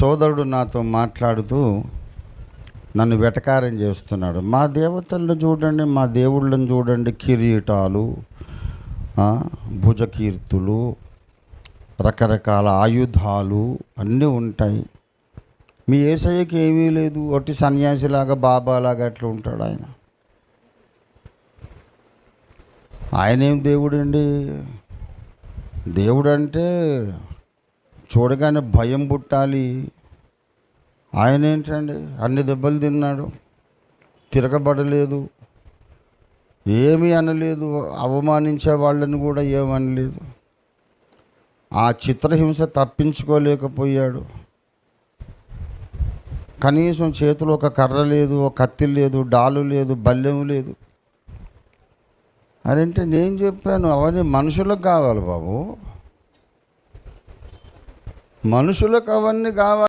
సోదరుడు నాతో మాట్లాడుతూ నన్ను వెటకారం చేస్తున్నాడు. మా దేవతలను చూడండి మా దేవుళ్ళని చూడండి కిరీటాలు భుజకీర్తులు రకరకాల ఆయుధాలు అన్నీ ఉంటాయి. మీ ఏసయ్యకి ఏమీ లేదు. ఒట్టి సన్యాసిలాగా బాబాలాగా అట్లా ఉంటాడు ఆయన? ఆయనేం దేవుడండి? దేవుడు అంటే చూడగానే భయం పుట్టాలి. ఆయన ఏంటండి? అన్ని దెబ్బలు తిన్నాడు. తిరగబడలేదు. ఏమీ అనలేదు. అవమానించే వాళ్ళని కూడా ఏమనలేదు ఆ చిత్రహింస తప్పించుకోలేకపోయాడు. కనీసం చేతిలో ఒక కర్ర లేదు ఒక కత్తి లేదు డాలు లేదు బల్యం లేదు. అదంటే నేను చెప్పాను అవన్నీ మనుషులకు కావాలి బాబు. మనుషులకు అవన్నీ కావాలి.